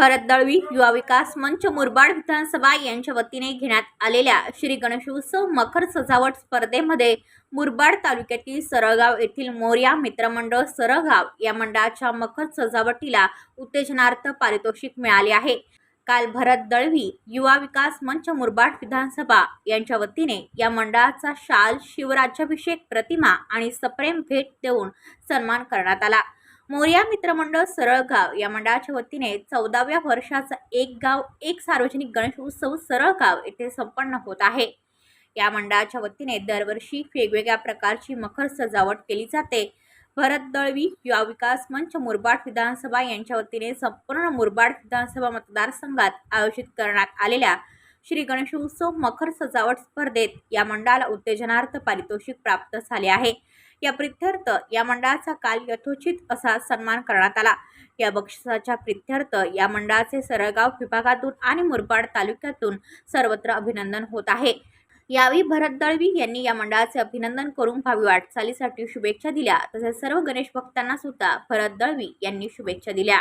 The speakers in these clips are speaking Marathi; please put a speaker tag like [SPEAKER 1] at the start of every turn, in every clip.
[SPEAKER 1] भारत दळवी युवा विकास मंच मुरबाड विधानसभा यांच्या वतीने घेण्यात आलेल्या श्री गणेशोत्सव मखर सजावट स्पर्धेमध्ये मुरबाड तालुक्यातील सरळगाव येथील मोर्या मित्रमंडळ सरळगाव या मंडळाच्या मखर सजावटीला उत्तेजनार्थ पारितोषिक मिळाले आहे. काल भरत दळवी युवा विकास मंच मुरबाड विधानसभा यांच्या वतीने या मंडळाचा शाल शिवराज्याभिषेक प्रतिमा आणि सप्रेम भेट देऊन सन्मान करण्यात आला. मोर्या मित्रमंडळ सरळगाव या मंडळाच्या वतीने चौदाव्या वर्षाचा एक गाव एक सार्वजनिक गणेश उत्सव सरळगाव येथे संपन्न होत आहे. या मंडळाच्या वतीने दरवर्षी वेगवेगळ्या प्रकारची मखर सजावट केली जाते. भरत दळवी युवा विकास मंच मुरबाड विधानसभा यांच्या वतीने संपूर्ण मुरबाड विधानसभा मतदारसंघात आयोजित करण्यात आलेल्या श्री गणेशोत्सव मखर सजावट स्पर्धेत या मंडळाला उत्तेजनार्थ पारितोषिक प्राप्त झाले आहे. या प्रित्यर्थ या मंडळाचा काल यथोचित असा सन्मान करण्यात आला या बक्षिसाच्या प्रित्यर्थ या मंडळाचे सरळगाव विभागातून आणि मुरबाड तालुक्यातून सर्वत्र अभिनंदन होत आहे यावेळी भरत दळवी यांनी या मंडळाचे अभिनंदन करून भावी वाटचालीसाठी शुभेच्छा दिल्या तसेच सर्व गणेश भक्तांना सुद्धा भरत दळवी यांनी शुभेच्छा दिल्या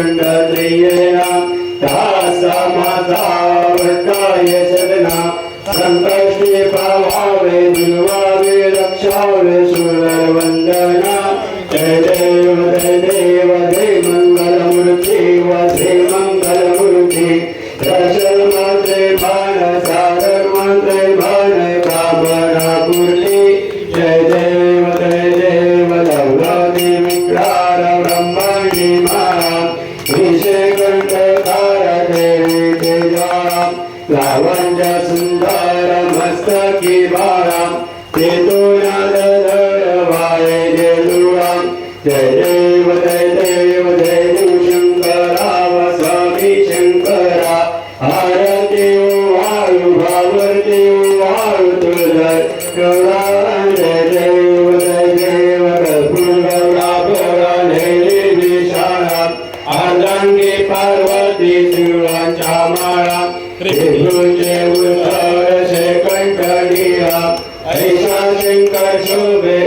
[SPEAKER 2] surrender. Uh, तेजारा लावण्य सुंदर मस्तकी बाळा. चेतोनाद वाय जेलुळा जय देव जय देव जय देव शंकरा व स्वामी शंकरा. आरती हो, वायु भावती वायु हो. शंकर शोभे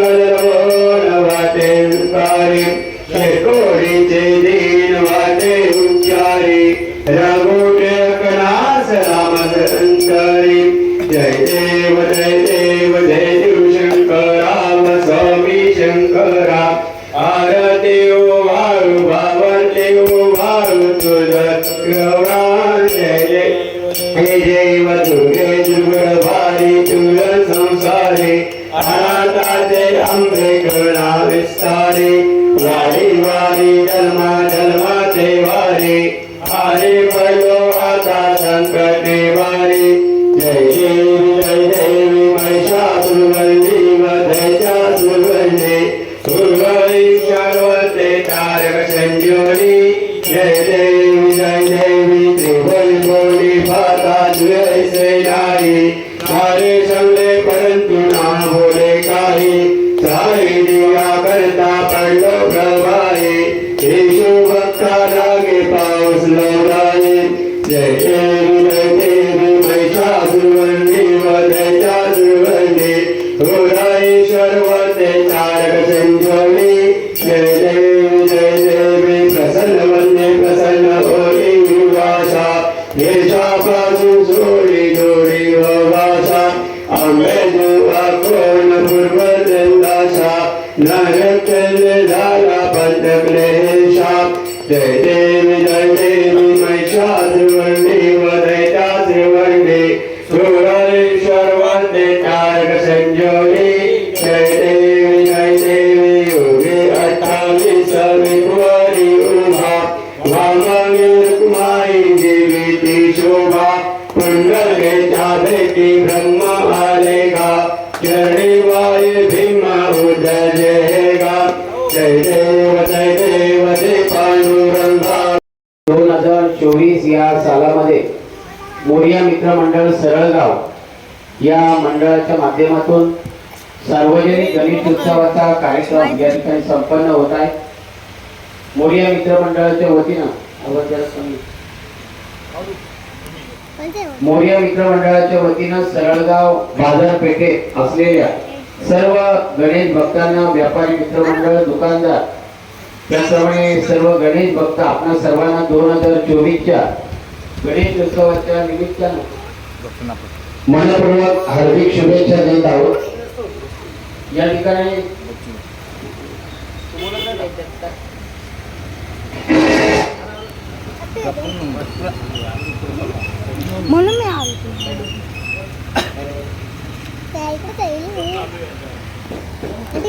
[SPEAKER 2] മംഗളപൂർണവതേ കാര്യം. que जय देवी जय देवी योगी उभा देवी ती शोभा भेटी ब्रह्म चरणी भीमा जय देव जय देव जय पांडुरंगा
[SPEAKER 3] दोन हजार चोवीस या सालामध्ये मोरिया मित्र मंडळ सरळगाव या मंडळाच्या माध्यमातून सार्वजनिक गणेश उत्सवाचा कार्यक्रम या ठिकाणी संपन्न होत आहे. मोरिया मित्र मंडळाच्या वतीनं मोरिया मित्र मंडळाच्या वतीनं सरळगाव बाजारपेठेत असलेल्या सर्व गणेश भक्तांना व्यापारी मित्रमंडळ दुकानदार त्याचप्रमाणे सर्व गणेश भक्त आपणा सर्वांना दोन हजार चोवीसच्या गणेश उत्सवाच्या निमित्तानं मनपूर्वक हार्दिक शुभेच्छा देत आहोत. या ठिकाणी
[SPEAKER 4] म्हणून मी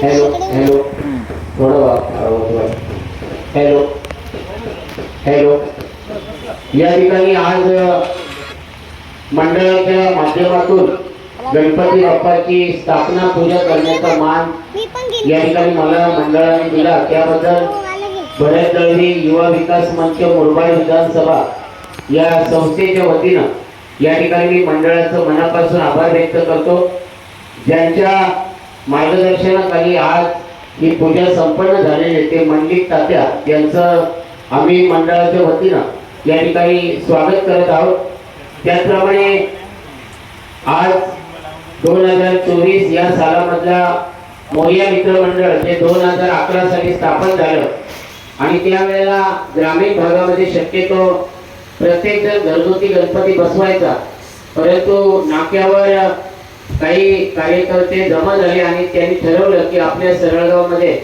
[SPEAKER 3] हॅलो हॅलो. थोडं. हॅलो. हॅलो. या ठिकाणी आज मंडळाच्या माध्यमातून गणपती बाप्पाची स्थापना पूजा करण्याचा मान या ठिकाणी मला मंडळाने दिला. त्याबद्दल
[SPEAKER 4] हो.
[SPEAKER 3] बऱ्याच दळवी युवा विकास मंच मुरबाड विधानसभा या संस्थेच्या वतीनं या ठिकाणी मी मंडळाचं मनापासून आभार व्यक्त करतो. ज्यांच्या मार्गदर्शनाखाली आज ही पूजा संपन्न झालेली आहे ते मंडित तात्या यांचं आम्ही मंडळाच्या वतीनं या ठिकाणी स्वागत करत आहोत. त्याचप्रमाणे आज दोन हजार चोवीस या सालामधला मोर्या मित्र मंडळ जे दोन हजार अकरा साली स्थापन झालं आणि त्यावेळेला ग्रामीण भागामध्ये शक्यतो प्रत्येक जण घरगुती गणपती बसवायचा परंतु नाक्यावर काही कार्यकर्ते जमा झाले आणि त्यांनी ठरवलं की आपल्या सरळगावमध्ये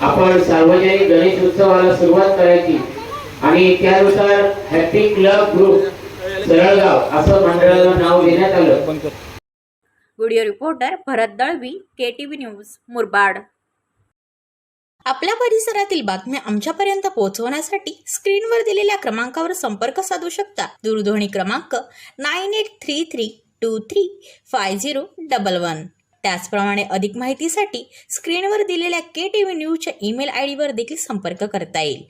[SPEAKER 3] आपण सार्वजनिक गणेश उत्सवाला सुरुवात करायची. आणि त्यानुसार हॅपी क्लब ग्रुप सरळगाव असं मंडळाला नाव देण्यात आलं.
[SPEAKER 1] Video reporter Bharat Dalvi K T V news Murbad.
[SPEAKER 5] आपल्या परिसरातील बातम्या आमच्यापर्यंत पोहोचवण्यासाठी स्क्रीनवर दिलेल्या क्रमांकावर संपर्क साधू शकता. दूरध्वनी क्रमांक nine eight three three two three five zero double one. त्याचप्रमाणे अधिक माहितीसाठी स्क्रीनवर दिलेल्या के टी व्ही न्यूजच्या ईमेल आय डीवर देखील संपर्क करता येईल.